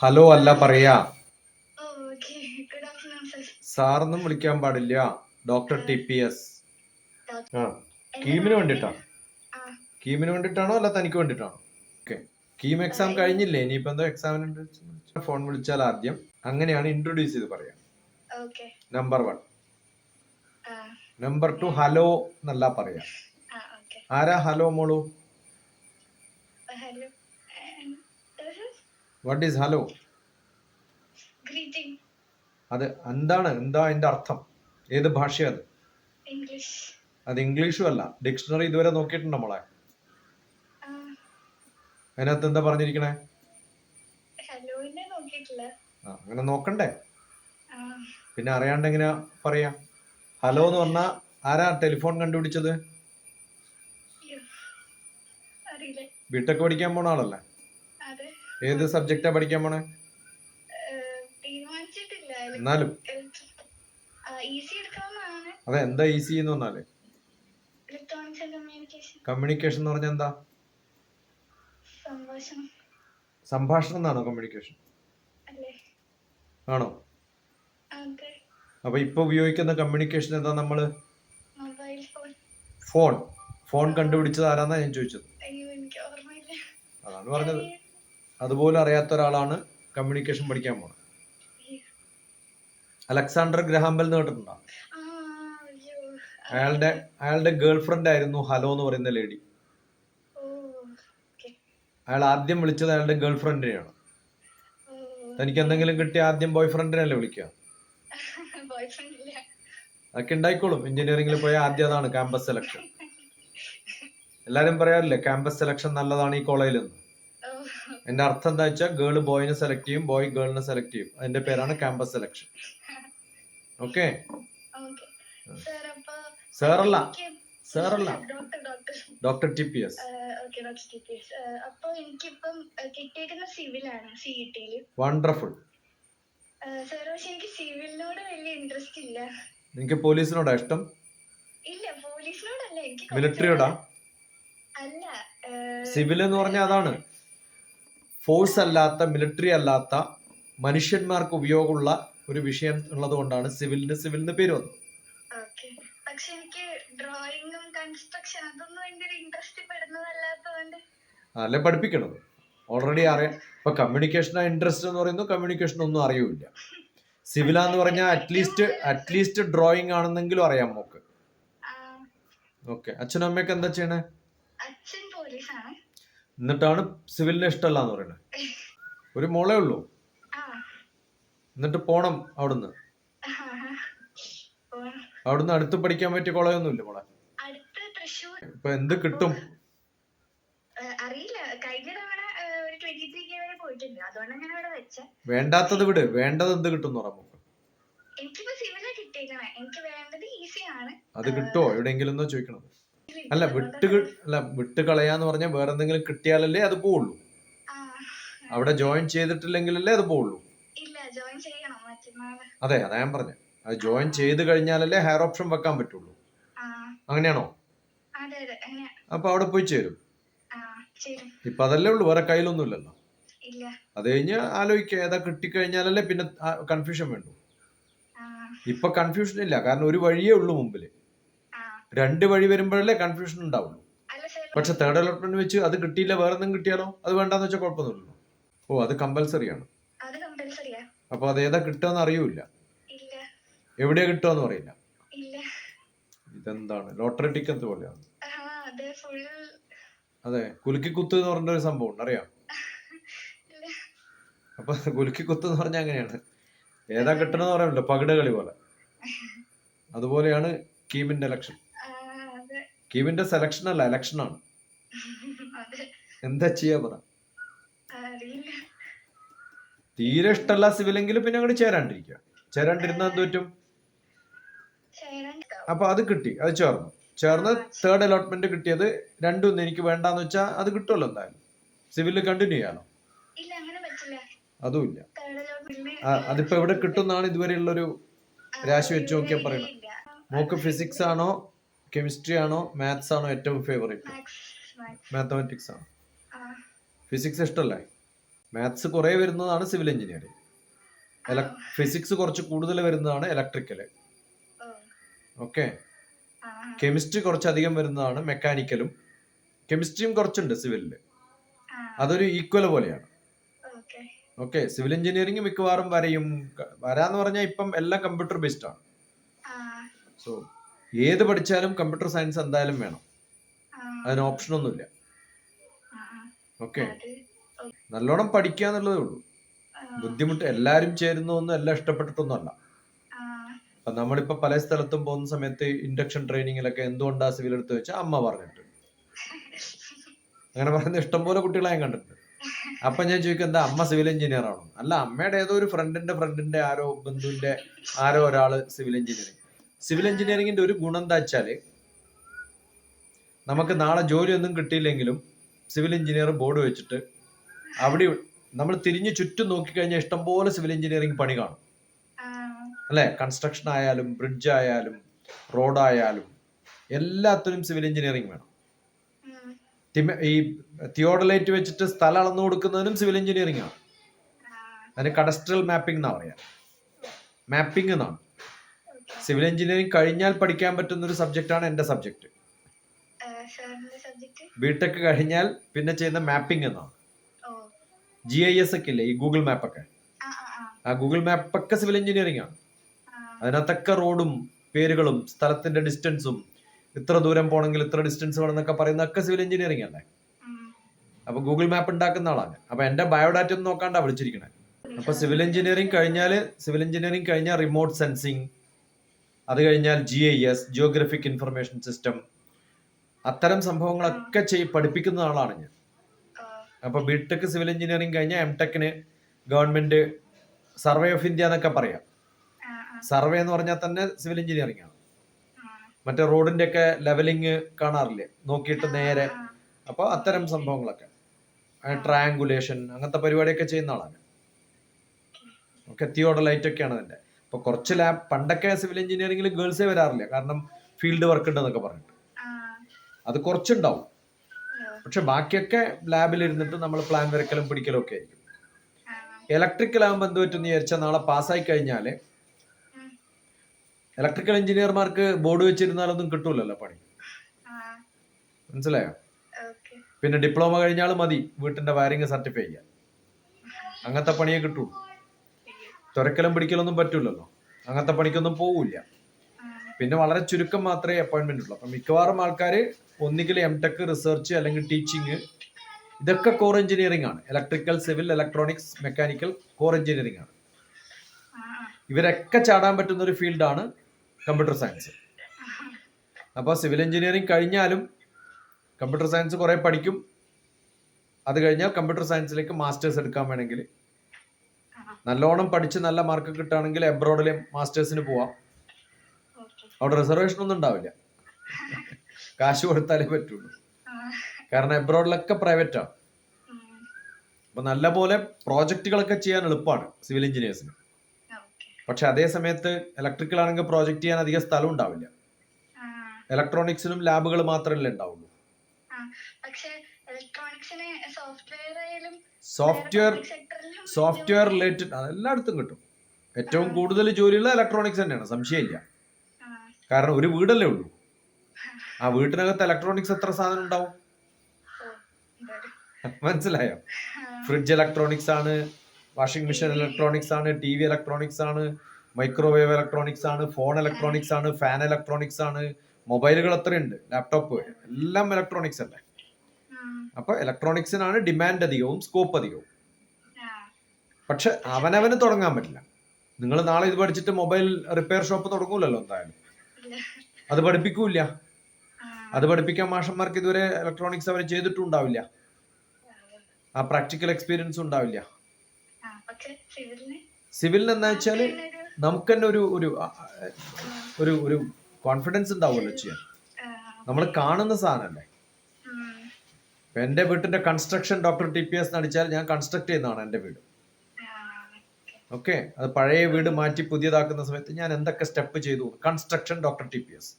Hello അല്ല പറയാ. സാറൊന്നും വിളിക്കാൻ പാടില്ല. Doctor T P S. ആ കീമിന് വേണ്ടിട്ടാണ് കീമിന് വേണ്ടിട്ടാണോ അല്ല തനിക്ക് വേണ്ടിട്ടാണോ? ഓക്കെ. കീം എക്സാം കഴിഞ്ഞില്ലേ? ഇനിയിപ്പോ എന്തോ എക്സാമിന് ഫോൺ വിളിച്ചാൽ ആദ്യം. അങ്ങനെയാണ് ഇൻട്രൊഡ്യൂസ് ചെയ്ത് പറയാ. Number one number two hello എന്നല്ല പറയാ. ആരാ ഹലോ മോളു? വാട്ട് ഈസ് ഹലോ അത് എന്താണ്? എന്താ അതിന്റെ അർത്ഥം? ഏത് ഭാഷയാ അത്. അത് ഇംഗ്ലീഷും അല്ല. ഡിക്ഷണറി ഇതുവരെ നോക്കിയിട്ടുണ്ടോ മോളെ? ആ, അതിനകത്ത് എന്താ പറഞ്ഞിരിക്കണേ? അങ്ങനെ നോക്കണ്ടേ? പിന്നെ അറിയാണ്ട് എങ്ങനെയാ പറയാ? ഹലോ എന്ന് പറഞ്ഞാ ആരാ ടെലിഫോൺ കണ്ടുപിടിച്ചത്? വീട്ടൊക്കെ. ബിടെക് പഠിക്കാൻ പോണ ആളല്ലേ. ഏത് സബ്ജക്റ്റാ പഠിക്കാൻ പോണേ. എന്നാലും. അതെ എന്താ ഈസി എന്ന് പറഞ്ഞാൽ? കമ്മ്യൂണിക്കേഷൻ എന്ന് പറഞ്ഞാൽ എന്താ? സംഭാഷണം. എന്നാണോ കമ്മ്യൂണിക്കേഷൻ ആണോ? അപ്പൊ ഇപ്പൊ ഉപയോഗിക്കുന്ന കമ്മ്യൂണിക്കേഷൻ എന്താ നമ്മൾ? ഫോൺ ഫോൺ കണ്ടുപിടിച്ചത് ആരാന്നാ ഞാൻ ചോദിച്ചത്? അതാണ് പറഞ്ഞത്. അതുപോലെ അറിയാത്ത ഒരാളാണ് കമ്മ്യൂണിക്കേഷൻ പഠിക്കാൻ പോണത്. അലക്സാണ്ടർ ഗ്രഹാംബൽ എന്ന് കേട്ടിട്ടുണ്ടോ? അയാളുടെ അയാളുടെ ഗേൾ ഫ്രണ്ട് ആയിരുന്നു ഹലോ എന്ന് പറയുന്ന ലേഡി അയാൾ ആദ്യം വിളിച്ചത് അയാളുടെ ഗേൾ ഫ്രണ്ടിനെയാണ് തനിക്ക് എന്തെങ്കിലും കിട്ടിയ ആദ്യം ബോയ് ഫ്രണ്ടിനല്ലേ വിളിക്കുക? അതൊക്കെ ഉണ്ടായിക്കോളും. എഞ്ചിനീയറിംഗിൽ പോയ ആദ്യം അതാണ് ക്യാമ്പസ് സെലക്ഷൻ എല്ലാരും പറയാറില്ലേ ക്യാമ്പസ് സെലക്ഷൻ നല്ലതാണ് ഈ കോളേജിൽ നിന്ന് എന്റെ അർത്ഥം എന്താ വെച്ചാൽ ഗേൾ ബോയിനെ സെലക്ട് ചെയ്യും ബോയ് ഗേളിനെ സെലക്ട് ചെയ്യും. അതിന്റെ പേരാണ് ക്യാമ്പസ് സെലക്ഷൻ ഓക്കെ സാറല്ല എനിക്ക് സാറല്ല doctor T P S okay doctor T P S അപ്പൊ എനിക്കിപ്പം ഏഹ്, കിട്ടിയേക്കുന്ന സിവിലാണ് സി ഇ ടിയിൽ വണ്ടർഫുൾ സാർ പക്ഷെ എനിക്ക് സിവിലിനോട് വലിയ ഇൻട്രസ്റ്റ് ഇല്ല. എനിക്ക് പോലീസിനോടാ ഇഷ്ടം? ഇല്ല പോലീസിനോടല്ല എനിക്ക് മിലിറ്ററിയോടാ അല്ല സിവിൽ എന്ന് പറഞ്ഞാൽ അതാണ്. ഫോഴ്സ് അല്ലാത്ത മിലിറ്ററി അല്ലാത്ത മനുഷ്യന്മാർക്ക് ഉപയോഗമുള്ള ഒരു വിഷയം ഉള്ളത് കൊണ്ടാണ് സിവിലിന് സിവിലിന് പേര് വന്നത്. അല്ല പക്ഷെ എനിക്ക് ഡ്രോയിങ്ങും കൺസ്ട്രക്ഷൻ അതൊന്നും ഭയങ്കര ഇൻട്രസ്റ്റ് പെടുന്നതല്ലാത്തതുകൊണ്ട്. അല്ലെ? പഠിപ്പിക്കണത്. ഓൾറെഡി അറിയാം ഇപ്പൊ കമ്മ്യൂണിക്കേഷൻ ഇൻട്രസ്റ്റ് എന്ന് പറയുന്നു കമ്മ്യൂണിക്കേഷൻ ഒന്നും അറിയൂല സിവിലാന്ന് പറഞ്ഞാൽ അറ്റ്ലീസ്റ്റ് അറ്റ്ലീസ്റ്റ് ഡ്രോയിങ് ആണെന്നെങ്കിലും അറിയാം നമുക്ക്. ആ, ഓക്കെ അച്ഛനും അമ്മയൊക്കെ എന്താ ചെയ്യണേ? അച്ഛൻ എന്നിട്ടാണ് സിവിലിനെ ഇഷ്ടമല്ല എന്ന് പറയുന്നത്. ഒരു മോളേ ഉള്ളൂ. എന്നിട്ട് പോണം അവിടുന്ന്. അവിടുന്ന് അടുത്ത് പഠിക്കാൻ പറ്റിയ കോളേജ് ഒന്നും ഇല്ല മോളെ ഇപ്പൊ എന്ത് കിട്ടും? അറിയില്ല. കഴിഞ്ഞ തവണ ഒരു ട്വന്റി ത്രീ കെ വരെ പോയിട്ടുണ്ട്. അതുകൊണ്ടാണ് ഞാൻ അവിടെ വെച്ച. വേണ്ടാത്തത് വിട്. വേണ്ടത് എന്ത് കിട്ടും എന്ന് പറയാം നമുക്ക് എനിക്കിപ്പോ സിവിലാ കിട്ടിയേക്കണേ. എനിക്ക് വേണ്ടത് ഈസി ആണ്. അത് കിട്ടുമോ എവിടെയെങ്കിലും എന്നോ ചോദിക്കണം അല്ല വിട്ട് അല്ല വിട്ട് കളയാന്ന് പറഞ്ഞാൽ വേറെ എന്തെങ്കിലും കിട്ടിയാലല്ലേ അത് പോവുള്ളൂ. അവിടെ ജോയിൻ ചെയ്തിട്ടില്ലെങ്കിലല്ലേ അത് പോവുള്ളൂ. അതെ അതാ ഞാൻ പറഞ്ഞത് അത് ജോയിൻ ചെയ്ത് കഴിഞ്ഞാലല്ലേ ഹെയർ ഓപ്ഷൻ വെക്കാൻ പറ്റുള്ളൂ. അങ്ങനെയാണോ? അപ്പൊ അവിടെ പോയി ചേരും. ഇപ്പൊ അതല്ലേ ഉള്ളൂ വേറെ കയ്യിലൊന്നും ഇല്ലല്ലോ അത് കഴിഞ്ഞ് ആലോചിക്കുക ഏതാ കിട്ടിക്കഴിഞ്ഞാലല്ലേ പിന്നെ കൺഫ്യൂഷൻ വേണ്ടു. ഇപ്പൊ കൺഫ്യൂഷൻ ഇല്ല കാരണം ഒരു വഴിയേ ഉള്ളൂ മുമ്പിൽ. രണ്ട് വഴി വരുമ്പോഴല്ലേ കൺഫ്യൂഷൻ ഉണ്ടാവുള്ളൂ. പക്ഷെ തേർഡ് അലോട്ട്മെന്റ് വെച്ച് അത് കിട്ടിയില്ല വേറെ എന്തെങ്കിലും കിട്ടിയാലോ? അത് വേണ്ടെന്ന് വെച്ചാൽ കുഴപ്പമൊന്നുമില്ലല്ലോ. ഓ അത് കമ്പൽസറി ആണ്. അപ്പൊ അത് ഏതാ കിട്ടുകയെന്ന് അറിയൂല എവിടെയാ കിട്ടുമെന്ന് അറിയില്ല. ഇതെന്താണ്? ലോട്ടറി ടിക്കറ്റ് പോലെയാണ് അതെ കുലുക്കി കുത്ത് എന്ന് പറഞ്ഞ ഒരു സംഭവം ഉണ്ട് അറിയാം. അപ്പൊ കുലുക്കി കുത്ത് എന്ന് പറഞ്ഞാൽ അങ്ങനെയാണ്. ഏതാ കിട്ടണമെന്ന് പറയാമല്ലോ പകിട കളി പോലെ. അതുപോലെയാണ് കീമിന്റെ ഇലക്ഷൻ കീമിന്റെ സെലക്ഷൻ അല്ല എലക്ഷൻ ആണ്. അതെ. എന്താ ചെയ്യാ പറ. തീരെ ഇഷ്ടമല്ല സിവിലെങ്കിൽ പിന്നെ അങ്ങോട്ട് ചേരാണ്ടിരിക്കുക. ചേരാണ്ടിരുന്ന എന്ത് പറ്റും? അപ്പൊ അത് കിട്ടി അത് ചേർന്നു. ചേർന്ന് തേർഡ് അലോട്ട്മെന്റ് കിട്ടിയത് രണ്ടും എനിക്ക് വേണ്ടാന്ന് വെച്ചാൽ അത് കിട്ടുമല്ലോ എന്തായാലും. സിവിലിൽ കണ്ടിന്യൂ ചെയ്യാനോ അതുമില്ല അതിപ്പോ എവിടെ കിട്ടുന്നാണ് ഇതുവരെയുള്ളൊരു രാശി വെച്ച് നോക്കിയാൽ പറയണം. മോക്ക് ഫിസിക്സ് ആണോ? കെമിസ്ട്രി ആണോ മാത്സ് ആണോ ഏറ്റവും ഫേവറേറ്റ് മാത്തമാറ്റിക്സ് ആണോ ഫിസിക്സ് ഇഷ്ടമല്ലേ മാത്സ് കുറേ വരുന്നതാണ് സിവിൽ എഞ്ചിനീയറിംഗ് ഫിസിക്സ് കുറച്ച് കൂടുതൽ വരുന്നതാണ് ഇലക്ട്രിക്കൽ ഓ. ഓക്കെ കെമിസ്ട്രി കുറച്ചധികം വരുന്നതാണ് മെക്കാനിക്കലും കെമിസ്ട്രിയും കുറച്ചുണ്ട് സിവിലിൽ അതൊരു ഈക്വൽ പോലെയാണ്. ഓക്കെ സിവിൽ എഞ്ചിനീയറിംഗ് മിക്കവാറും വരയും. വരാന്ന് പറഞ്ഞാൽ ഇപ്പം എല്ലാം കമ്പ്യൂട്ടർ ബേസ്ഡ് ആണ്. സോ ഏത് പഠിച്ചാലും കമ്പ്യൂട്ടർ സയൻസ് എന്തായാലും വേണം. അതിന് ഓപ്ഷനൊന്നുമില്ല ഒന്നുമില്ല. ഓക്കെ നല്ലോണം പഠിക്കുക എന്നുള്ളതേ ഉള്ളൂ. ബുദ്ധിമുട്ട് എല്ലാരും ചേരുന്ന ഒന്നും എല്ലാം ഇഷ്ടപ്പെട്ടിട്ടൊന്നുമല്ല. അപ്പൊ നമ്മളിപ്പോ പല സ്ഥലത്തും പോകുന്ന സമയത്ത് ഇൻഡക്ഷൻ ട്രെയിനിങ്ങിലൊക്കെ എന്തുകൊണ്ടാ സിവിൽ എടുത്ത് വെച്ചാൽ അമ്മ പറഞ്ഞിട്ട്. അങ്ങനെ പറയുന്ന ഇഷ്ടംപോലെ കുട്ടികളെ ഞാൻ കണ്ടിട്ടുണ്ട്. അപ്പൊ ഞാൻ ചോദിക്കും എന്താ അമ്മ സിവിൽ എഞ്ചിനീയർ ആണോ? അല്ല അമ്മയുടെ ഏതോ ഒരു ഫ്രണ്ടിന്റെ ഫ്രണ്ടിന്റെ ആരോ ബന്ധുവിന്റെ ആരോ ഒരാൾ സിവിൽ എഞ്ചിനീയറിംഗ് സിവിൽ എഞ്ചിനീയറിംഗിന്റെ ഒരു ഗുണം എന്താ വെച്ചാൽ നമുക്ക് നാളെ ജോലിയൊന്നും കിട്ടിയില്ലെങ്കിലും സിവിൽ എഞ്ചിനീയർ ബോർഡ് വെച്ചിട്ട് അവിടെ നമ്മൾ തിരിഞ്ഞ് ചുറ്റും നോക്കിക്കഴിഞ്ഞാൽ ഇഷ്ടംപോലെ സിവിൽ എഞ്ചിനീയറിംഗ് പണി കാണും. അല്ലെ? കൺസ്ട്രക്ഷൻ ആയാലും ബ്രിഡ്ജ് ആയാലും റോഡായാലും എല്ലാത്തിനും സിവിൽ എഞ്ചിനീയറിംഗ് വേണം. ഈ തിയോഡലൈറ്റ് വെച്ചിട്ട് സ്ഥലം അളന്നു കൊടുക്കുന്നതിനും സിവിൽ എഞ്ചിനീയറിംഗ് ആണ് അതിന് കഡസ്ട്രൽ മാപ്പിംഗ് എന്നാ പറയാ? മാപ്പിംഗ് എന്നാണ്. സിവിൽ എഞ്ചിനീയറിംഗ് കഴിഞ്ഞാൽ പഠിക്കാൻ പറ്റുന്ന ഒരു സബ്ജക്റ്റാണ് എന്റെ സബ്ജക്റ്റ്. ബിടെക് കഴിഞ്ഞാൽ പിന്നെ ചെയ്യുന്ന മാപ്പിംഗ് എന്നാണ്. ജി ഐ എസ് ഒക്കെ ഇല്ലേ ഈ ഗൂഗിൾ മാപ്പൊക്കെ ആ ഗൂഗിൾ മാപ്പൊക്കെ സിവിൽ എഞ്ചിനീയറിംഗ് ആണ്. അതിനകത്തൊക്കെ റോഡും പേരുകളും സ്ഥലത്തിന്റെ ഡിസ്റ്റൻസും ഇത്ര ദൂരം പോകണമെങ്കിൽ ഇത്ര ഡിസ്റ്റൻസ് വേണമെന്നൊക്കെ പറയുന്നതൊക്കെ സിവിൽ എഞ്ചിനീയറിംഗ് അല്ലേ? അപ്പൊ ഗൂഗിൾ മാപ്പ് ഉണ്ടാക്കുന്ന ആളാണ്. അപ്പൊ എന്റെ ബയോഡാറ്റ ഒന്നും നോക്കാണ്ടാ വിളിച്ചിരിക്കണേ. അപ്പൊ സിവിൽ എഞ്ചിനീയറിംഗ് കഴിഞ്ഞാൽ സിവിൽ എഞ്ചിനീയറിംഗ് കഴിഞ്ഞാൽ റിമോട്ട് സെൻസിങ് അത് കഴിഞ്ഞാൽ G I S geographic information system അത്തരം സംഭവങ്ങളൊക്കെ ചെയ് പഠിപ്പിക്കുന്ന ആളാണ് ഞാൻ. അപ്പൊ ബിടെക് സിവിൽ എഞ്ചിനീയറിംഗ് കഴിഞ്ഞാൽ എം ടെക്കിന് ഗവൺമെന്റ് സർവേ ഓഫ് ഇന്ത്യ എന്നൊക്കെ പറയാം. സർവേ എന്ന് പറഞ്ഞാൽ തന്നെ സിവിൽ എഞ്ചിനീയറിംഗ് ആണ്. മറ്റേ റോഡിന്റെ ഒക്കെ ലെവലിംഗ് കാണാറില്ലേ? നോക്കിയിട്ട് നേരെ. അപ്പൊ അപ്പോൾ അത്തരം സംഭവങ്ങളൊക്കെ. ട്രയാങ്കുലേഷൻ അങ്ങനത്തെ പരിപാടിയൊക്കെ ചെയ്യുന്ന ആളാണ് ഒക്കെ തിയോഡലൈറ്റ് ഒക്കെയാണ് അതിന്റെ. അപ്പൊ കുറച്ച് ലാബ് പണ്ടൊക്കെ സിവിൽ എഞ്ചിനീയറിംഗിൽ ഗേൾസേ വരാറില്ല. കാരണം ഫീൽഡ് വർക്ക് ഉണ്ടെന്നൊക്കെ പറഞ്ഞിട്ട്. അത് കുറച്ചുണ്ടാവും. പക്ഷെ ബാക്കിയൊക്കെ ലാബിൽ ഇരുന്നിട്ട് നമ്മൾ പ്ലാൻ വരക്കലും പിടിക്കലും ഒക്കെ ആയിരിക്കും. ഇലക്ട്രിക്കൽ ആകുമ്പോൾ എന്ത് പറ്റും വിചാരിച്ചാൽ നാളെ പാസ്സായി കഴിഞ്ഞാൽ ഇലക്ട്രിക്കൽ എഞ്ചിനീയർമാർക്ക് ബോർഡ് വെച്ചിരുന്നാലൊന്നും കിട്ടൂലല്ലോ പണി. മനസ്സിലായോ? പിന്നെ ഡിപ്ലോമ കഴിഞ്ഞാൽ മതി. വീട്ടിന്റെ വയറിംഗ് സർട്ടിഫൈ ചെയ്യാൻ. അങ്ങനത്തെ പണിയെ കിട്ടൂ തുരക്കലും പിടിക്കലൊന്നും പറ്റൂലല്ലോ. അങ്ങനത്തെ പണിക്കൊന്നും പോവില്ല. പിന്നെ വളരെ ചുരുക്കം മാത്രമേ അപ്പോയിന്റ്മെന്റ് ഉള്ളൂ. അപ്പം മിക്കവാറും ആൾക്കാർ ഒന്നുകിൽ എം ടെക് റിസർച്ച് അല്ലെങ്കിൽ ടീച്ചിങ് ഇതൊക്കെ കോർ എഞ്ചിനീയറിംഗ് ആണ്. Electrical civil electronics mechanical core engineering ആണ്. ഇവരൊക്കെ ചാടാൻ പറ്റുന്ന ഒരു ഫീൽഡാണ് കമ്പ്യൂട്ടർ സയൻസ് അപ്പോൾ സിവിൽ എഞ്ചിനീയറിംഗ് കഴിഞ്ഞാലും കമ്പ്യൂട്ടർ സയൻസ് കുറേ പഠിക്കും. അത് കഴിഞ്ഞാൽ കമ്പ്യൂട്ടർ സയൻസിലേക്ക് മാസ്റ്റേഴ്സ് എടുക്കാൻ വേണമെങ്കിൽ നല്ലോണം പഠിച്ച് നല്ല മാർക്ക് കിട്ടുകയാണെങ്കിൽ എബ്രോഡിലെ മാസ്റ്റേഴ്സിന് പോവാം. അവിടെ റിസർവേഷൻ ഒന്നും ഉണ്ടാവില്ല. കാശ് കൊടുത്താലേ പറ്റുള്ളൂ. കാരണം എബ്രോഡിലൊക്കെ പ്രൈവറ്റ് ആണ്. നല്ല പോലെ പ്രോജക്റ്റുകളൊക്കെ ചെയ്യാൻ എളുപ്പമാണ് സിവിൽ എഞ്ചിനീയേഴ്സിന് പക്ഷെ അതേ സമയത്ത് ഇലക്ട്രിക്കൽ ആണെങ്കിൽ പ്രോജക്റ്റ് ചെയ്യാൻ അധികം സ്ഥലം ഉണ്ടാവില്ല. ഇലക്ട്രോണിക്സിനും ലാബുകൾ മാത്രമല്ലേ ഉണ്ടാവുള്ളൂ. പക്ഷെ സോഫ്റ്റ്വെയർ സോഫ്റ്റ്വെയർ റിലേറ്റഡ് അതെല്ലായിടത്തും കിട്ടും. ഏറ്റവും കൂടുതൽ ജോലിയുള്ള ഇലക്ട്രോണിക്സ് തന്നെയാണ് സംശയമില്ല. ഇല്ല കാരണം ഒരു വീടല്ലേ ഉള്ളൂ. ആ വീട്ടിനകത്ത് ഇലക്ട്രോണിക്സ് എത്ര സാധനം ഉണ്ടാവും? മനസ്സിലായോ? ഫ്രിഡ്ജ് ഇലക്ട്രോണിക്സ് ആണ് വാഷിംഗ് മെഷീൻ ഇലക്ട്രോണിക്സ് ആണ് ടി വി ഇലക്ട്രോണിക്സ് ആണ് മൈക്രോവേവ് ഇലക്ട്രോണിക്സ് ആണ് ഫോൺ ഇലക്ട്രോണിക്സ് ആണ് ഫാൻ ഇലക്ട്രോണിക്സ് ആണ് മൊബൈലുകൾ എത്രയുണ്ട് ലാപ്ടോപ്പ് എല്ലാം ഇലക്ട്രോണിക്സ് അല്ലേ? അപ്പൊ ഇലക്ട്രോണിക്സിനാണ് ഡിമാൻഡ് അധികവും സ്കോപ്പ് അധികവും. പക്ഷെ അവനവന് തുടങ്ങാൻ പറ്റില്ല. നിങ്ങൾ നാളെ ഇത് പഠിച്ചിട്ട് മൊബൈൽ റിപ്പയർ ഷോപ്പ് തുടങ്ങൂലല്ലോ എന്തായാലും. അത് പഠിപ്പിക്കൂല അത് പഠിപ്പിക്കാൻ മാഷന്മാർക്ക് ഇതുവരെ ഇലക്ട്രോണിക്സ് അവർ ചെയ്തിട്ടും ഉണ്ടാവില്ല ആ പ്രാക്ടിക്കൽ എക്സ്പീരിയൻസ് ഉണ്ടാവില്ല. സിവിലിന് എന്താ വെച്ചാൽ ഒരു നമുക്ക് തന്നെ ഒരു ഒരു ഒരു ഒരു കോൺഫിഡൻസ് ഉണ്ടാവുമല്ലോ ചെയ്യാൻ. നമ്മൾ കാണുന്ന സാധനമല്ലേ? എന്റെ വീട്ടിന്റെ construction doctor T P S നടിച്ചാൽ ഞാൻ കൺസ്ട്രക്ട് ചെയ്യുന്നതാണ് എന്റെ വീട്. ഓക്കെ. അത് പഴയ വീട് മാറ്റി പുതിയതാക്കുന്ന സമയത്ത് ഞാൻ എന്തൊക്കെ സ്റ്റെപ്പ് ചെയ്തു? Construction doctor T P S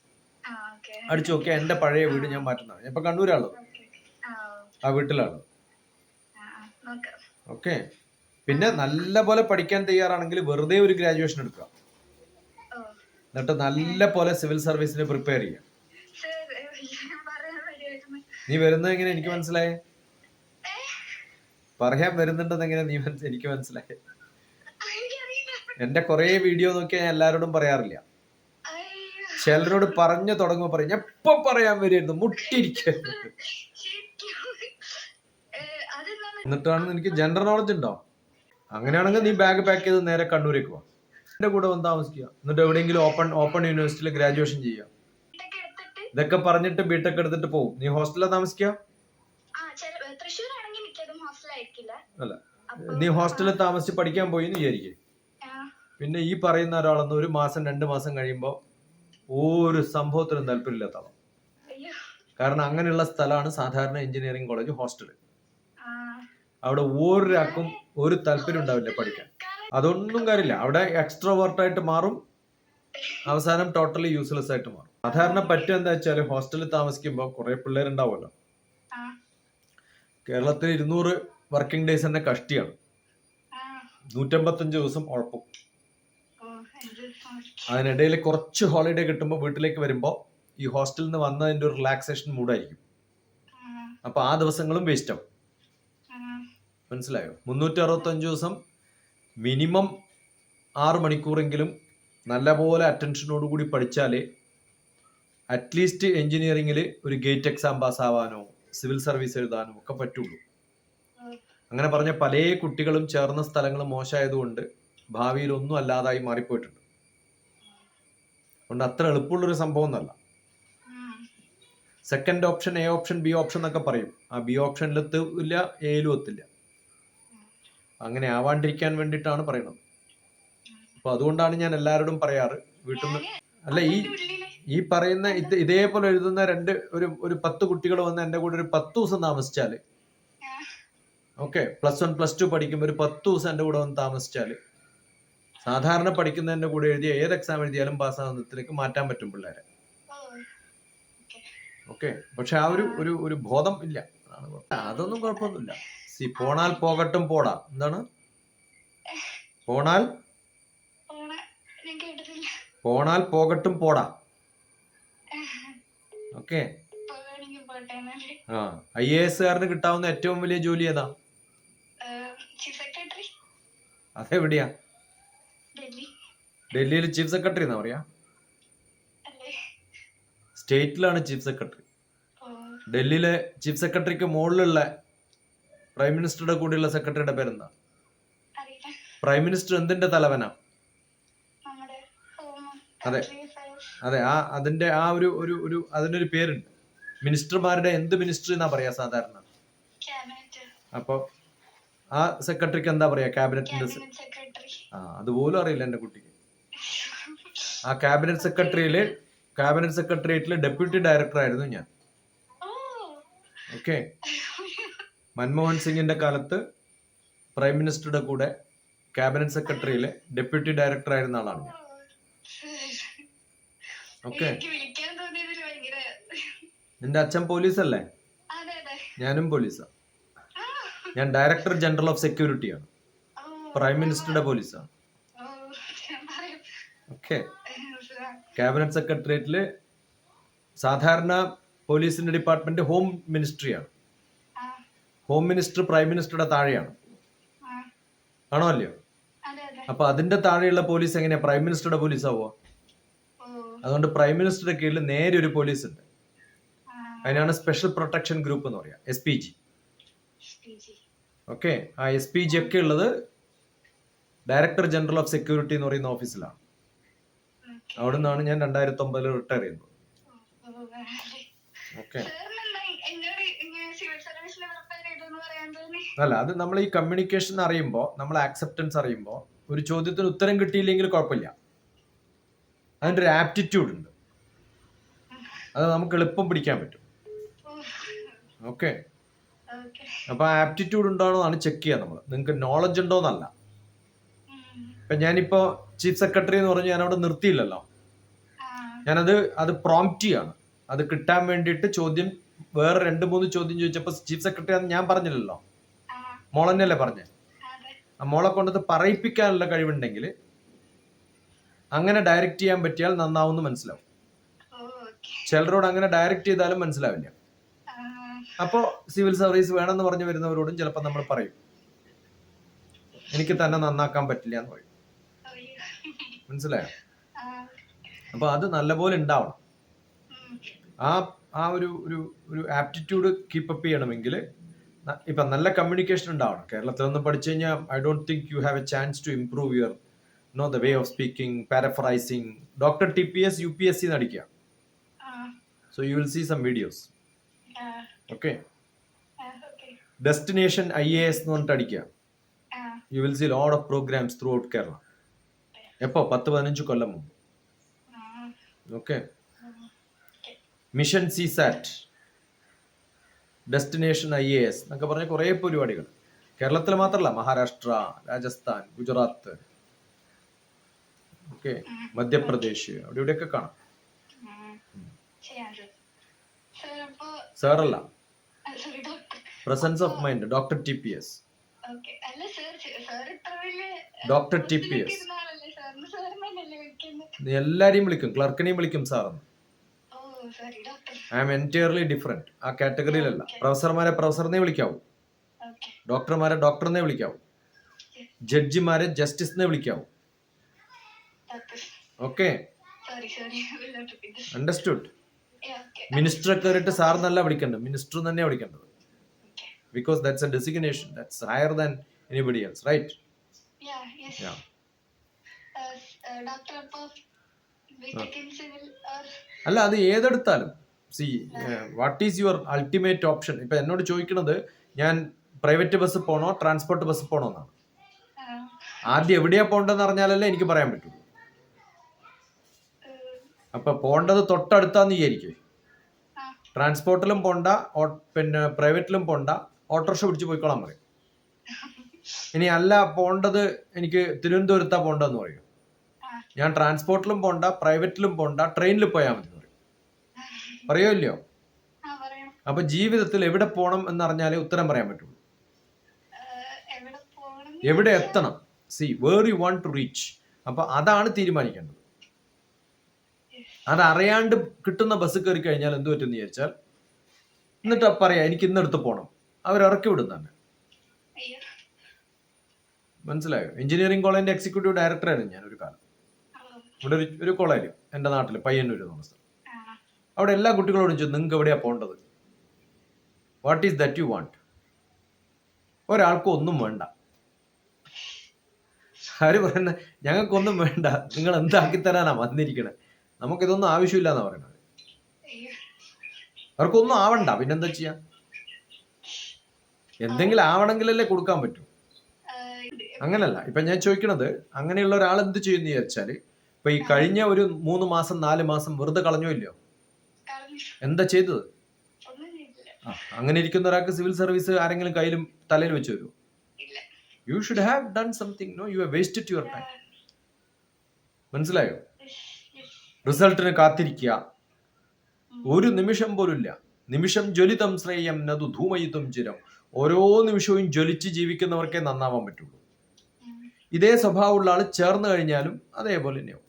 അടിച്ചു നോക്കിയാൽ എന്റെ പഴയ വീട് ഞാൻ മാറ്റുന്നതാണ്. ഞാൻ ഇപ്പൊ കണ്ണൂരാണുള്ളത് ആ വീട്ടിലാണ്. ഓക്കെ പിന്നെ നല്ല പോലെ പഠിക്കാൻ തയ്യാറാണെങ്കിൽ വെറുതെ ഒരു ഗ്രാജുവേഷൻ എടുക്കുക. എന്നിട്ട് നല്ല പോലെ സിവിൽ സർവീസിന് പ്രിപ്പയർ ചെയ്യുക. നീ വരുന്നത് എങ്ങനെ എനിക്ക് മനസ്സിലായേ. പറയാൻ വരുന്നുണ്ടെന്ന് എങ്ങനെ നീ മനസ്സിലായി എനിക്ക് മനസ്സിലായേ. എന്റെ കൊറേ വീഡിയോ നോക്കിയാൽ ഞാൻ എല്ലാരോടും പറയാറില്ല. ചിലരോട് പറഞ്ഞു തുടങ്ങുമ്പോ പറയും എപ്പോ പറയാൻ വരുന്നു മുട്ടിരിക്ക ശരിക്കും. ഏ, എനിക്ക് ജനറൽ നോളജ് ഉണ്ടോ? അങ്ങനെയാണെങ്കിൽ നീ ബാഗ് പാക്ക് ചെയ്ത് നേരെ കണ്ണൂരേക്ക് പോവാം എന്റെ കൂടെ വന്ന് താമസിക്കുക. എന്നിട്ട് എവിടെയെങ്കിലും ഓപ്പൺ ഓപ്പൺ യൂണിവേഴ്സിറ്റിയിൽ ഗ്രാജുവേഷൻ ചെയ്യുക. ഇതൊക്കെ പറഞ്ഞിട്ട് ബിടെക് എടുത്തിട്ട് പോകും നീ ഹോസ്റ്റലിൽ താമസിക്ക? അല്ല. നീ ഹോസ്റ്റലിൽ താമസിച്ച് പഠിക്കാൻ പോയി എന്ന് വിചാരിക്കേ പിന്നെ ഈ പറയുന്ന ഒരാളൊന്നും ഒരു മാസം രണ്ട് മാസം കഴിയുമ്പോൾ ഒരു സംഭവത്തിനും താല്പര്യമില്ലാത്ത ആളാണ് കാരണം അങ്ങനെയുള്ള സ്ഥലമാണ് സാധാരണ എഞ്ചിനീയറിംഗ് കോളേജ് ഹോസ്റ്റൽ അവിടെ ഒരാൾക്കും ഒരു താല്പര്യം ഉണ്ടാവില്ല പഠിക്കാൻ. അതൊന്നും കാര്യമില്ല. അവിടെ എക്സ്ട്രോവേർട്ട് ആയിട്ട് മാറും. അവസാനം ടോട്ടലി യൂസ്ലെസ് ആയിട്ട് മാറും. സാധാരണ പറ്റുക എന്താ വെച്ചാൽ ഹോസ്റ്റലിൽ താമസിക്കുമ്പോൾ കുറെ പിള്ളേരുണ്ടാവുമല്ലോ. കേരളത്തിൽ ഇരുന്നൂറ് വർക്കിംഗ് ഡേയ്സ് തന്നെ കഷ്ടിയാണ്. നൂറ്റമ്പത്തഞ്ച് ദിവസം ഉഴപ്പും അതിനിടയിൽ കുറച്ച് ഹോളിഡേ കിട്ടുമ്പോൾ വീട്ടിലേക്ക് വരുമ്പോൾ ഈ ഹോസ്റ്റലിൽ നിന്ന് വന്നതിന്റെ ഒരു റിലാക്സേഷൻ മൂഡായിരിക്കും അപ്പോൾ അപ്പൊ ആ ദിവസങ്ങളും വേസ്റ്റ് ആവും. മനസ്സിലായോ? മുന്നൂറ്റി അറുപത്തഞ്ച് ദിവസം മിനിമം ആറ് മണിക്കൂറെങ്കിലും നല്ലപോലെ അറ്റൻഷനോട് കൂടി പഠിച്ചാൽ അറ്റ്ലീസ്റ്റ് എഞ്ചിനീയറിംഗിൽ ഒരു ഗേറ്റ് എക്സാം പാസ് ആവാനോ സിവിൽ സർവീസ് എഴുതാനോ ഒക്കെ പറ്റുള്ളൂ. അങ്ങനെ പറഞ്ഞ പല കുട്ടികളും ചേർന്ന സ്ഥലങ്ങൾ മോശമായതുകൊണ്ട് ഭാവിയിൽ ഒന്നും അല്ലാതായി മാറിപ്പോയിട്ടുണ്ട്. അതുകൊണ്ട് അത്ര എളുപ്പമുള്ളൊരു സംഭവം ഒന്നല്ല. Second option A option B option എന്നൊക്കെ പറയും. ആ ബി ഓപ്ഷനിലെത്തില്ല എയിലും എത്തില്ല. അങ്ങനെ ആവാണ്ടിരിക്കാൻ വേണ്ടിയിട്ടാണ് പറയുന്നത്. അപ്പൊ അതുകൊണ്ടാണ് ഞാൻ എല്ലാവരോടും പറയാറ്. വീട്ടിൽ നിന്ന് അല്ല ഈ ഈ പറയുന്ന ഇത് ഇതേപോലെ എഴുതുന്ന രണ്ട് ഒരു ഒരു പത്ത് കുട്ടികൾ വന്ന് എന്റെ കൂടെ ഒരു പത്ത് ദിവസം താമസിച്ചാൽ. Okay plus one plus two പഠിക്കുമ്പോൾ ഒരു പത്ത് ദിവസം എന്റെ കൂടെ വന്ന് താമസിച്ചാൽ. സാധാരണ പഠിക്കുന്നതിന്റെ കൂടെ എഴുതിയ ഏത് എക്സാം എഴുതിയാലും പാസ്സാകുന്നതിലേക്ക് മാറ്റാൻ പറ്റും പിള്ളേരെ. ഓക്കെ. പക്ഷെ ആ ഒരു ഒരു ഒരു ബോധം ഇല്ല. അതൊന്നും കുഴപ്പമൊന്നുമില്ല. സി പോണാൽ പോകട്ടും പോടാ. എന്താണ്? പോണാൽ പോണാൽ പോകട്ടും പോടാ. ഓക്കെ. ആ ഐ എ എസ്കാരന് കിട്ടാവുന്ന ഏറ്റവും വലിയ ജോലി ഏതാ? അതെവിടെയാ? ഡൽഹി. ഡൽഹിയിൽ ചീഫ് സെക്രട്ടറി എന്നാ പറയാ? സ്റ്റേറ്റിലാണ് ചീഫ് സെക്രട്ടറി. ഡൽഹിയിലെ ചീഫ് സെക്രട്ടറിക്ക് മുകളിലുള്ള പ്രൈം മിനിസ്റ്ററുടെ കൂടെയുള്ള സെക്രട്ടറിയുടെ പേരെന്താ? പ്രൈം മിനിസ്റ്റർ എന്തിന്റെ തലവനാ? അതെ. അതെ ആ അതിന്റെ ആ ഒരു ഒരു ഒരു അതിനൊരു പേരുണ്ട്. മിനിസ്റ്റർമാരുടെ എന്ത് മിനിസ്റ്റർ എന്നാ പറയാ സാധാരണ? അപ്പൊ ആ സെക്രട്ടറിക്ക് എന്താ പറയാ? ക്യാബിനറ്റിന്റെ സെക്രട്ടറി ആ അതുപോലും അറിയില്ല എന്റെ കുട്ടിക്ക്. ആ ക്യാബിനറ്റ് സെക്രട്ടറിയിൽ ക്യാബിനറ്റ് സെക്രട്ടേറിയറ്റിലെ ഡെപ്യൂട്ടി ഡയറക്ടർ ആയിരുന്നു ഞാൻ. ഓക്കെ മൻമോഹൻ സിംഗിന്റെ കാലത്ത് പ്രൈം മിനിസ്റ്ററുടെ കൂടെ ക്യാബിനറ്റ് സെക്രട്ടറിയിലെ ഡെപ്യൂട്ടി ഡയറക്ടർ ആയിരുന്ന ആളാണ് ഞാൻ. ഓക്കെ. നിന്റെ അച്ഛൻ അതെ അതെ. ഞാനും പോലീസാ. ഞാൻ ഡയറക്ടർ ജനറൽ ഓഫ് സെക്യൂരിറ്റിയാണ്. പ്രൈം മിനിസ്റ്ററുടെ പോലീസാണ്. ഓക്കെ. ക്യാബിനറ്റ് സെക്രട്ടേറിയറ്റിൽ സാധാരണ പോലീസിന്റെ ഡിപ്പാർട്ട്മെന്റ് ഹോം മിനിസ്ട്രിയാണ്. ഹോം മിനിസ്റ്റർ പ്രൈം മിനിസ്റ്ററുടെ താഴെയാണ്. ആണോ അല്ലയോ? അപ്പൊ അതിന്റെ താഴെയുള്ള പോലീസ് എങ്ങനെയാ? പ്രൈം മിനിസ്റ്ററുടെ പോലീസ് ആവുക ഓ. അതുകൊണ്ട് പ്രൈം മിനിസ്റ്ററുടെ കീഴിൽ നേരെ ഒരു പോലീസ് ഉണ്ട്. അതിനാണ് സ്പെഷ്യൽ പ്രൊട്ടക്ഷൻ ഗ്രൂപ്പ് എന്ന് പറയാം. എസ് പി ജി ഓക്കെ ആ എസ് പി ജി ഒക്കെ ഉള്ളത് ഡയറക്ടർ ജനറൽ ഓഫ് സെക്യൂരിറ്റി എന്ന് പറയുന്ന ഓഫീസിലാണ്. അവിടെ നിന്നാണ് ഞാൻ രണ്ടായിരത്തി ഒമ്പതിൽ റിട്ടയർ ചെയ്യുന്നത്. ഓക്കെ. അല്ല അത് നമ്മൾ ഈ കമ്മ്യൂണിക്കേഷൻ അറിയുമ്പോൾ നമ്മൾ ആക്സെപ്റ്റൻസ് അറിയുമ്പോൾ ഒരു ചോദ്യത്തിന് ഉത്തരം കിട്ടിയില്ലെങ്കിൽ കുഴപ്പമില്ല. അതിന്റെ ഒരു ആപ്റ്റിറ്റ്യൂഡ് ഉണ്ട്. അത് നമുക്ക് എളുപ്പം പിടിക്കാൻ പറ്റും. ഓക്കെ അപ്പൊ ആപ്റ്റിറ്റ്യൂഡ് ഉണ്ടോന്നാണ് ചെക്ക് ചെയ്യുക നമ്മൾ. നിങ്ങൾക്ക് നോളജ് ഉണ്ടോ എന്നല്ല. ഇപ്പൊ ഞാനിപ്പോ ചീഫ് സെക്രട്ടറി എന്ന് പറഞ്ഞ് ഞാൻ അവിടെ നിർത്തിയില്ലല്ലോ ഞാനത് അത് പ്രോംപ്റ്റ് ചെയ്യാണ്. അത് കിട്ടാൻ വേണ്ടിയിട്ട് ചോദ്യം വേറെ രണ്ട് മൂന്ന് ചോദ്യം ചോദിച്ചപ്പോൾ ചീഫ് സെക്രട്ടറി ഞാൻ പറഞ്ഞില്ലല്ലോ. ആ, മോളന്നെയല്ലേ പറഞ്ഞേ? മോളെ കൊണ്ടത് പറയിപ്പിക്കാനുള്ള കഴിവുണ്ടെങ്കിൽ അങ്ങനെ ഡയറക്റ്റ് ചെയ്യാൻ പറ്റിയാൽ നന്നാവുമെന്ന് മനസ്സിലാവും. ചിലരോട് അങ്ങനെ ഡയറക്റ്റ് ചെയ്താലും മനസ്സിലാവില്ല. അപ്പോ സിവിൽ സർവീസ് വേണമെന്ന് പറഞ്ഞു വരുന്നവരോടും ചിലപ്പോൾ നമ്മൾ പറയും. എനിക്ക് തന്നെ നന്നാക്കാൻ പറ്റില്ല എന്ന് പറയും. മനസ്സിലായോ? അപ്പൊ അത് നല്ലപോലെ ഉണ്ടാവണം. ആ ആ ഒരു ഒരു ആപ്റ്റിറ്റ്യൂഡ് കീപ്പപ്പ് ചെയ്യണമെങ്കിൽ ഇപ്പം നല്ല കമ്മ്യൂണിക്കേഷൻ ഉണ്ടാവണം. കേരളത്തിൽ നിന്ന് പഠിച്ചു കഴിഞ്ഞാൽ I don't think you have a chance to improve your no the way of speaking paraphrasing doctor T P S U P S C നടിക്കുക so you will see some videos okay destination I A S എന്ന് പറഞ്ഞിട്ട് അടിക്കുക. You will see load of programs throughout Kerala എപ്പോ? പത്ത് പതിനഞ്ച് കൊല്ലം മുമ്പ്. Okay. Mission C SAT destination I A S എന്നൊക്കെ പറഞ്ഞ കുറേ പരിപാടികൾ. കേരളത്തിൽ മാത്രമല്ല മഹാരാഷ്ട്ര രാജസ്ഥാൻ ഗുജറാത്ത് ഓക്കെ മധ്യപ്രദേശ് അവിടെ ഇവിടെയൊക്കെ കാണാം. സാറല്ല presence of mind doctor T P S doctor T P S എല്ലാരെയും വിളിക്കും ക്ലർക്കിനെയും വിളിക്കും സാറെന്ന് ഐ എം എന്റയർലി ഡിഫറെന്റ് ആ കാറ്റഗറിയിലല്ല. പ്രൊഫസർമാരെ പ്രൊഫസറിനെ വിളിക്കാവൂ. ഡോക്ടർമാരെ ഡോക്ടറിനെ വിളിക്കാവൂ. ജഡ്ജിമാരെ ജസ്റ്റിസിനെ വിളിക്കാവൂ. ഓക്കെ അണ്ടർസ്റ്റുഡ് മിനിസ്റ്റർ കയറിയിട്ട് സാർ എന്നല്ല വിളിക്കേണ്ടത്. മിനിസ്റ്റർ തന്നെ വിളിക്കേണ്ടത്. Because that's a designation that's higher than anybody else right അല്ല അത് ഏതെടുത്താലും. See what is your ultimate option ഇപ്പൊ എന്നോട് ചോദിക്കുന്നത് ഞാൻ പ്രൈവറ്റ് ബസ് പോണോ ട്രാൻസ്പോർട്ട് ബസ് പോണോ എന്നാണ്. ആദ്യം എവിടെയാ പോകേണ്ടതെന്ന് അറിഞ്ഞാലല്ലേ എനിക്ക് പറയാൻ പറ്റുള്ളൂ അപ്പൊ പോണ്ടത് തൊട്ടടുത്താന്ന് വിചാരിക്കും. ട്രാൻസ്പോർട്ടിലും പോണ്ട പിന്നെ പ്രൈവറ്റിലും പോണ്ട ഓട്ടോറിക്ഷ പിടിച്ച് പോയിക്കോളാൻ പറയും. ഇനി അല്ല പോണ്ടത് എനിക്ക് തിരുവനന്തപുരത്താ പോണ്ടെന്ന് പറയും. ഞാൻ ട്രാൻസ്പോർട്ടിലും പോണ്ട പ്രൈവറ്റിലും പോണ്ട ട്രെയിനിൽ പോയാൽ മതി. എന്ന് പറയും ആ പറയണം അപ്പൊ ജീവിതത്തിൽ എവിടെ പോകണം എന്നറിഞ്ഞാലേ ഉത്തരം പറയാൻ പറ്റുള്ളൂ. എവിടെ എത്തണം? See where you want to reach അപ്പൊ അതാണ് തീരുമാനിക്കേണ്ടത്. അതറിയാണ്ട് കിട്ടുന്ന ബസ് കയറി കഴിഞ്ഞാൽ എന്ത് പറ്റുമെന്ന് ചോദിച്ചാൽ എന്നിട്ട് പറയാ എനിക്ക് ഇന്നടുത്ത് പോകണം അവർ ഇറക്കി വിടും തന്നെ. അയ്യോ. മനസ്സിലായോ? എഞ്ചിനീയറിംഗ് കോളേജിന്റെ എക്സിക്യൂട്ടീവ് ഡയറക്ടറായിരുന്നു ഞാൻ ഒരു കാലം ഇവിടെ ഒരു ഒരു കോളേജ് എന്റെ നാട്ടിൽ പയ്യന്നൂർ എന്ന് സ്ഥലം അവിടെ എല്ലാ കുട്ടികളോടും ചോദിച്ചു നിങ്ങൾക്ക് എവിടെയാണ് പോകേണ്ടത് what is that you want ഒരാൾക്കും ഒന്നും വേണ്ട. അവർ പറയുന്നത് ഞങ്ങൾക്കൊന്നും വേണ്ട. നിങ്ങൾ എന്താക്കി തരാനാ വന്നിരിക്കണേ നമുക്കിതൊന്നും ആവശ്യമില്ല എന്നാ പറയുന്നത്. അവർക്കൊന്നും ആവണ്ട. പിന്നെന്താ ചെയ്യാ? എന്തെങ്കിലും ആവണമെങ്കിലല്ലേ കൊടുക്കാൻ പറ്റൂ. അങ്ങനല്ല. ഇപ്പൊ ഞാൻ ചോദിക്കണത് അങ്ങനെയുള്ള ഒരാൾ എന്ത് ചെയ്യുന്ന വിചാരിച്ചാൽ ഇപ്പൊ ഈ കഴിഞ്ഞ ഒരു മൂന്ന് മാസം നാല് മാസം വെറുതെ കളഞ്ഞോ ഇല്ലയോ? എന്താ ചെയ്തത്? അങ്ങനെ ഇരിക്കുന്ന ഒരാൾക്ക് സിവിൽ സർവീസ് ആരെങ്കിലും കയ്യിലും തലയിൽ വെച്ച് വരുമോ you should have done something no you wasted your time മനസ്സിലായോ? റിസൾട്ടിന് കാത്തിരിക്കുക. ഒരു നിമിഷം പോലും ഇല്ല നിമിഷം ജ്വലിതം ശ്രേയം നതു ധൂമയിത്തും ചിരം. ഓരോ നിമിഷവും ജ്വലിച്ച് ജീവിക്കുന്നവർക്കേ നന്നാവാൻ പറ്റുള്ളൂ. ഇതേ സ്വഭാവമുള്ള ആൾ ചേർന്ന് കഴിഞ്ഞാലും അതേപോലെ തന്നെയാവും.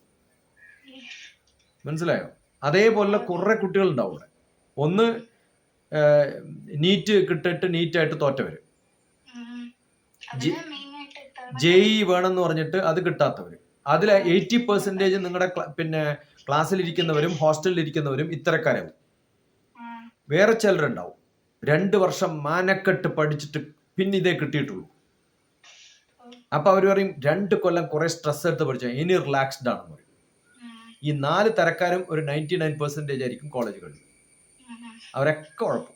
മനസ്സിലായോ? അതേപോലെ കുറെ കുട്ടികൾ ഉണ്ടാവും ഇവിടെ ഒന്ന് നീറ്റ് കിട്ടിട്ട് നീറ്റായിട്ട് തോറ്റവർ ജി- ജെഇ വേണമെന്ന് പറഞ്ഞിട്ട് അത് കിട്ടാത്തവര്. അതിൽ എയ്റ്റി പെർസെന്റേജ് നിങ്ങളുടെ പിന്നെ ക്ലാസ്സിലിരിക്കുന്നവരും ഹോസ്റ്റലിൽ ഇരിക്കുന്നവരും ഇത്തരക്കാരാവും വേറെ ചിലരുണ്ടാവും. രണ്ട് വർഷം മാനക്കെട്ട് പഠിച്ചിട്ട് പിന്നെ ഇതേ കിട്ടിയിട്ടുള്ളൂ. അപ്പൊ അവർ പറയും രണ്ട് കൊല്ലം കുറെ സ്ട്രെസ് എടുത്ത് പഠിച്ചാൽ ഇനി റിലാക്സ്ഡ് ആണെന്ന് പറയും. ഈ നാല് തരക്കാരും ഒരു നയന്റി നയൻ പെർസെന്റേജ് ആയിരിക്കും കോളേജുകളിൽ. അവരൊക്കെ ഉഴപ്പും.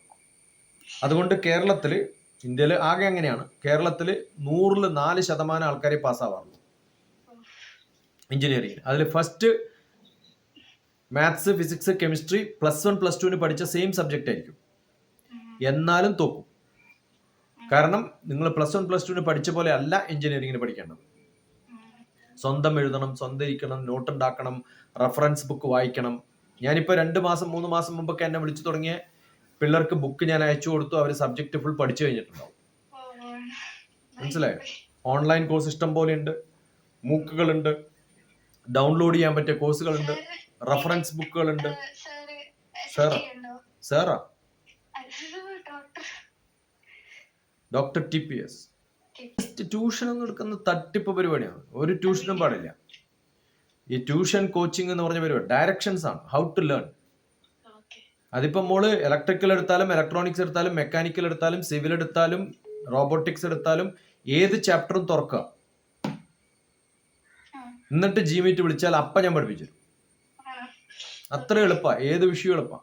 അതുകൊണ്ട് കേരളത്തിൽ ഇന്ത്യയിൽ ആകെ അങ്ങനെയാണ് കേരളത്തിൽ നൂറിൽ നാല് ശതമാനം ആൾക്കാരെ പാസ്സാവാറുള്ളൂ. എഞ്ചിനീയറിംഗ് അതിൽ first maths physics chemistry plus one plus ടുവിന് പഠിച്ച സെയിം സബ്ജക്റ്റ് ആയിരിക്കും. എന്നാലും തോക്കും. കാരണം നിങ്ങൾ പ്ലസ് വൺ പ്ലസ് ടുവിന് പഠിച്ച പോലെ അല്ല എഞ്ചിനീയറിംഗിന് പഠിക്കേണ്ടത്. സ്വന്തം എഴുതണം സ്വന്തം ഇരിക്കണം നോട്ട് ഉണ്ടാക്കണം റെഫറൻസ് ബുക്ക് വായിക്കണം. ഞാനിപ്പോൾ രണ്ട് മാസം മൂന്ന് മാസം മുമ്പൊക്കെ എന്നെ വിളിച്ചു തുടങ്ങിയ പിള്ളേർക്ക് ബുക്ക് ഞാൻ അയച്ചു കൊടുത്തു. അവർ സബ്ജക്റ്റ് ഫുൾ പഠിച്ചു കഴിഞ്ഞിട്ടുണ്ടാവും. മനസ്സിലായോ? ഓൺലൈൻ കോഴ്സ് ഇഷ്ടം പോലെ ഉണ്ട്. മൂക്കുകളുണ്ട്. ഡൗൺലോഡ് ചെയ്യാൻ പറ്റിയ കോഴ്സുകളുണ്ട് റഫറൻസ് ബുക്കുകളുണ്ട് sir Sarah? Doctor T P S tuition ഒന്നും എടുക്കുന്ന തട്ടിപ്പ് പരിപാടിയാണ്. ഒരു ട്യൂഷനും പാടില്ല. ഈ ട്യൂഷൻ കോച്ചിങ് എന്ന് പറഞ്ഞ പരിപാടി ഡയറക്ഷൻസ് ആണ്. ഹൗ ടു ലേൺ അതിപ്പോ മോൾ ഇലക്ട്രിക്കൽ എടുത്താലും ഇലക്ട്രോണിക്സ് എടുത്താലും മെക്കാനിക്കൽ എടുത്താലും സിവിൽ എടുത്താലും റോബോട്ടിക്സ് എടുത്താലും ഏത് ചാപ്റ്ററും തുറക്കുക. എന്നിട്ട് ജി മീറ്റ് വിളിച്ചാൽ അപ്പ ഞാൻ പഠിപ്പിച്ചു തരും. അത്ര എളുപ്പ. ഏത് വിഷയം എളുപ്പ.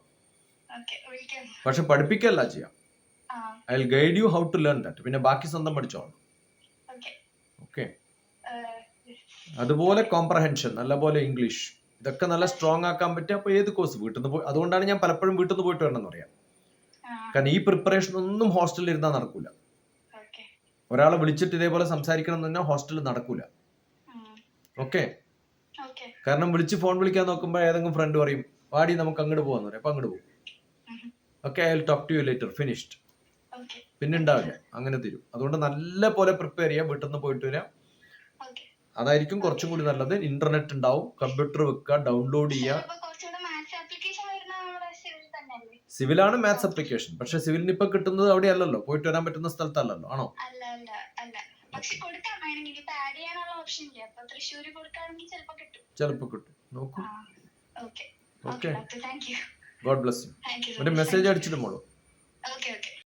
പക്ഷെ പഠിപ്പിക്കല്ല ചെയ്യാം. I will guide you how to learn that പിന്നെ ബാക്കി സ്വന്തം പഠിച്ചോളാം ഓക്കെ അതുപോലെ കോംപ്രഹെൻഷൻ നല്ലപോലെ ഇംഗ്ലീഷ് ഇതൊക്കെ നല്ല സ്ട്രോങ് ആക്കാൻ പറ്റുക അപ്പോൾ ഏത് കോഴ്സ് വീട്ടിൽ നിന്ന് പോയി അതുകൊണ്ടാണ് ഞാൻ പലപ്പോഴും വീട്ടിൽ നിന്ന് പോയിട്ട് വരണമെന്ന് പറയാം. കാരണം ഈ പ്രിപ്പറേഷൻ ഒന്നും ഹോസ്റ്റലിൽ ഇരുന്നാൽ നടക്കൂല. ഒരാളെ വിളിച്ചിട്ട് ഇതേപോലെ സംസാരിക്കണം എന്ന് പറഞ്ഞാൽ ഹോസ്റ്റലിൽ നടക്കൂല. ഓക്കെ കാരണം വിളിച്ച് ഫോൺ വിളിക്കാൻ നോക്കുമ്പോൾ ഏതെങ്കിലും ഫ്രണ്ട് പറയും വാടി നമുക്ക് അങ്ങോട്ട് പോകാന്ന് പറയും. അപ്പൊ അങ്ങോട്ട് പോകും. Okay I will talk to you later finished പിന്നെ ഉണ്ടാവില്ല അങ്ങനെ തരും. അതുകൊണ്ട് നല്ല പോലെ പ്രിപ്പയർ ചെയ്യാം. വീട്ടിൽ നിന്ന് പോയിട്ട് വരാം. അതായിരിക്കും കുറച്ചും കൂടി നല്ലത്. ഇന്റർനെറ്റ് ഉണ്ടാവും കമ്പ്യൂട്ടർ വെക്കുക ഡൗൺലോഡ് ചെയ്യുക സിവിലാണ് മാത്സ് അപ്ലിക്കേഷൻ പക്ഷെ സിവിലിന് ഇപ്പൊ കിട്ടുന്നത് അവിടെ അല്ലല്ലോ പോയിട്ട് വരാൻ പറ്റുന്ന സ്ഥലത്തല്ലല്ലോ. ആണോ? ചിലപ്പോ കിട്ടും. നോക്കൂ. ഓക്കെ ഗോഡ് ബ്ലസ് യു ഒരു മെസ്സേജ് അടിച്ചിട്ട് മോളൂ.